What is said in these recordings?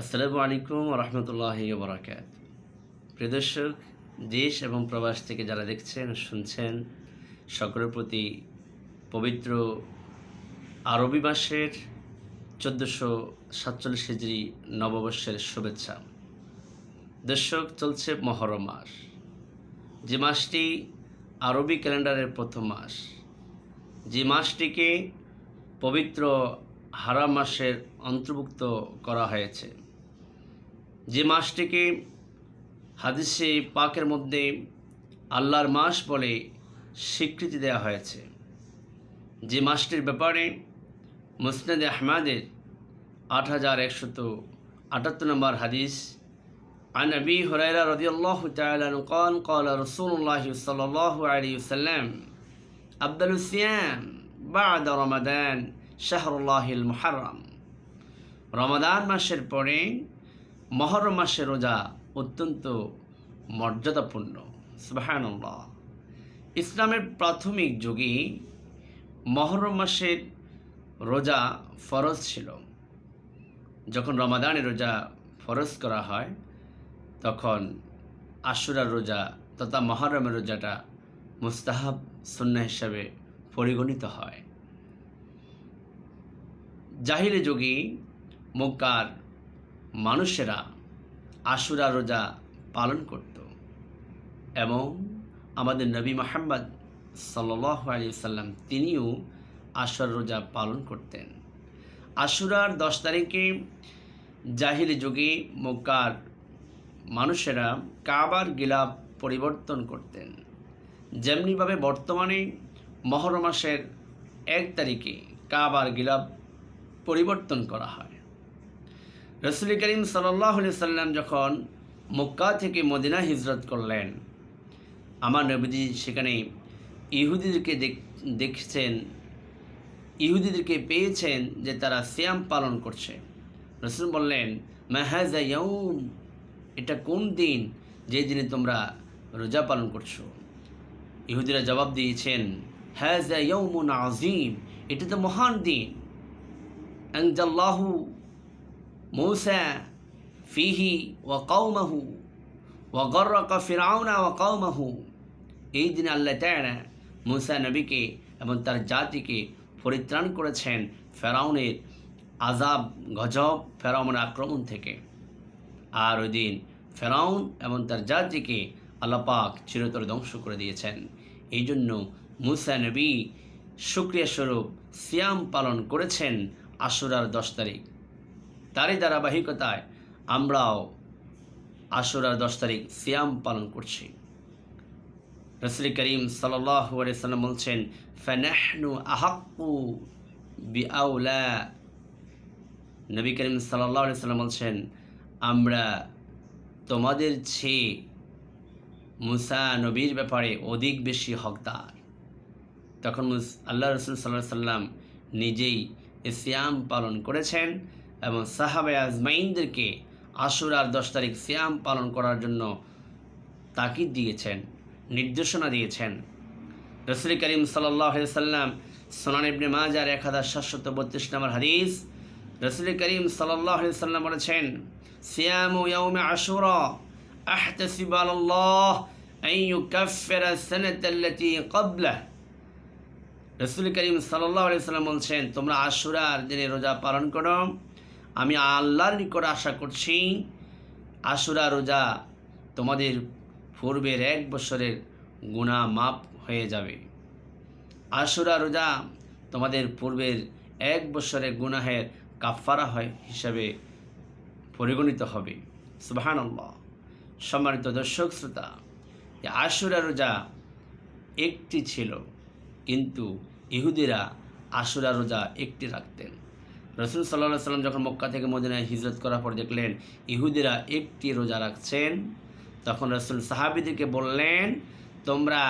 আসসালামু আলাইকুম রহমতুল্লাহ বরাকাত। প্রিয় দর্শক, দেশ এবং প্রবাস থেকে যারা দেখছেন, শুনছেন, সকলের প্রতি পবিত্র আরবি মাসের চোদ্দোশো সাতচল্লিশ হিজড়ি নববর্ষের শুভেচ্ছা। দর্শক, চলছে মহরম মাস। যে মাসটি আরবি ক্যালেন্ডারের প্রথম মাস। যে মাসটিকে পবিত্র হারাম মাসের অন্তর্ভুক্ত করা হয়েছে। যে মাসটিকে হাদিসে পাকের মধ্যে আল্লাহর মাস বলে স্বীকৃতি দেওয়া হয়েছে যে মাসটির ব্যাপারে মুসনাদ আহমাদের আট হাজার একশত আটাত্তর নম্বর হাদিস عن أبي هريرة رضي الله تعالى عنه قال قال رسول الله صلى الله عليه وسلم أفضل الصيام بعد رمضان شهر الله المحرم রমাদান মাসের পরে মহরম মাসের রোজা অত্যন্ত মর্যাদাপূর্ণ। সুবাহানুল্লাহ। ইসলামের প্রাথমিক যুগে মহরম মাসের রোজা ফরজ ছিল। যখন রমাদানের রোজা ফরজ করা হয়, তখন আশুরার রোজা তথা মহরমের রোজাটা মুস্তাহাব সুন্না হিসাবে পরিগণিত হয়। জাহিলি যুগে মক্কার মানুষেরা আশুরা রোজা পালন করত এবং আমাদের নবী মোহাম্মদ সাল্লাহ সাল্লাম তিনিও আশুর রোজা পালন করতেন। আশুরার দশ তারিখে জাহিলি যুগে মক্কার মানুষেরা কাবার গিলাপ পরিবর্তন করতেন। যেমনিভাবে বর্তমানে মহরম মাসের এক তারিখে কাবার গিলাপ পরিবর্তন করা হয়। রসুল করিম সাল্লাহ সাল্লাম যখন মক্কা থেকে মদিনা হিজরত করলেন, আমার নবীজি সেখানে ইহুদিদেরকে দেখছেন, ইহুদিদেরকে পেয়েছেন যে তারা শ্যাম পালন করছে। রসুল বললেন মাহাজা ইয়ৌম এটা কোন দিন যে দিনে তোমরা রোজা পালন করছ? ইহুদিরা জবাব দিয়েছেন হ্যাজা ইয়ৌমুন আজিম এটা তো মহান দিন। আনজাল্লাহু মৌসা ফিহি ওয়া কৌমাহু ওয়া গর্রকা ফিরাউনা ওয়া কৌমাহু এই দিনে আল্লাহ তাআলা মুসা নবীকে এবং তার জাতিকে পরিত্রাণ করেছেন ফেরাউনের আজাব গজব ফেরাউনের আক্রমণ থেকে। আর ওই দিন ফেরাউন এবং তার জাতিকে আল্লাপাক চিরতর ধ্বংস করে দিয়েছেন। এই জন্য মুসা নবী শুক্রিয়া স্বরূপ সিয়াম পালন করেছেন আশুরার দশ তারিখ। তারই ধারাবাহিকতায় আমরাও আশুরার দশ তারিখ সিয়াম পালন করছি। রসুল করিম সাল্লাম বলছেন, ফেনাহনু আহাক্কু বিআউলা নবী করিম সাল্লাম বলছেন, আমরা তোমাদের চেয়ে মুসা নবীর ব্যাপারে অধিক বেশি হকদার। তখন আল্লাহ রসুল সাল্লাহ সাল্লাম নিজেই সিয়াম পালন করেছেন। এবং সাহাবে আজমাইনদেরকে আশুরার দশ তারিখ সিয়াম পালন করার জন্য তাকিদ দিয়েছেন নির্দেশনা দিয়েছেন রসুল করিম সাল্লাহ সাল্লাম সোনান ইবনে মাজার এক হাজার সাতশত বত্রিশ নম্বর হাদিস রসুল করিম সাল্লাহ সাল্লাম বলেছেন সিয়াম ইয়ৌমে আশুরা أحتسب على الله أن يكفر السنة التي قبله রসুল করিম সাল্লাহ সাল্লাম বলছেন তোমরা আশুরার দিনে রোজা পালন করো আমি আল্লাহর নিকট আশা করছি আশুরা রোজা তোমাদের পূর্বের এক বছরের গুণা মাপ হয়ে যাবে। আশুরা রোজা তোমাদের পূর্বের এক বছরের গুনাহের কাফারা হয় হিসাবে পরিগণিত হবে। সুবাহানল্লাহ। সম্মানিত দর্শক শ্রোতা আশুরা রোজা একটি ছিল, কিন্তু ইহুদিরা আশুরা রোজা একটি রাখতেন। রসুল সাল্লাহ সাল্লাম যখন মক্কা থেকে মদিনায় হিজরত করার পর দেখলেন, ইহুদিরা একটি রোজা রাখছেন, তখন রসুল সাহাবিদিকে বললেন, তোমরা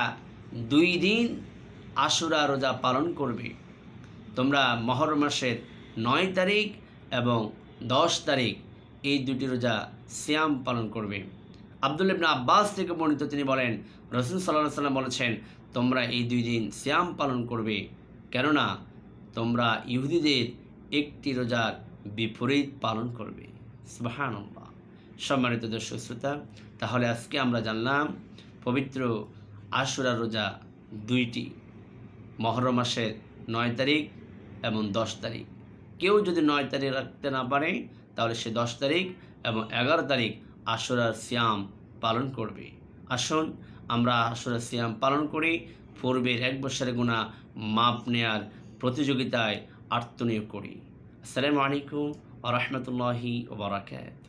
দুই দিন আশুরা রোজা পালন করবে। তোমরা মহর মাসের নয় তারিখ এবং দশ তারিখ এই দুটি রোজা শ্যাম পালন করবে। আবদুল ইবনা আব্বাস থেকে বর্ণিত তিনি বলেন, রসুল সাল্লাহ সাল্লাম বলেছেন, তোমরা এই দুই দিন শ্যাম পালন করবে। কেননা তোমরা ইহুদিদের একটি রোজার বিপরীত পালন করবে। সুবাহান্লাহ সম্মানিত দর্শক শ্রোতা, তাহলে আজকে আমরা জানলাম পবিত্র আশুরা রোজা দুইটি, মহরম মাসের নয় তারিখ এবং দশ তারিখ। কেউ যদি নয় তারিখ রাখতে না পারে, তাহলে সে দশ তারিখ এবং এগারো তারিখ আশুরার সিয়াম পালন করবে। আসুন আমরা আশুরার সিয়াম পালন করি। পূর্বের এক বছরের গুণা মাপ নেয়ার প্রতিযোগিতায় আত্মনিয়োগ করি। আসসালামু আলাইকুম আ রহমতুল্লাহি ওবরাকাত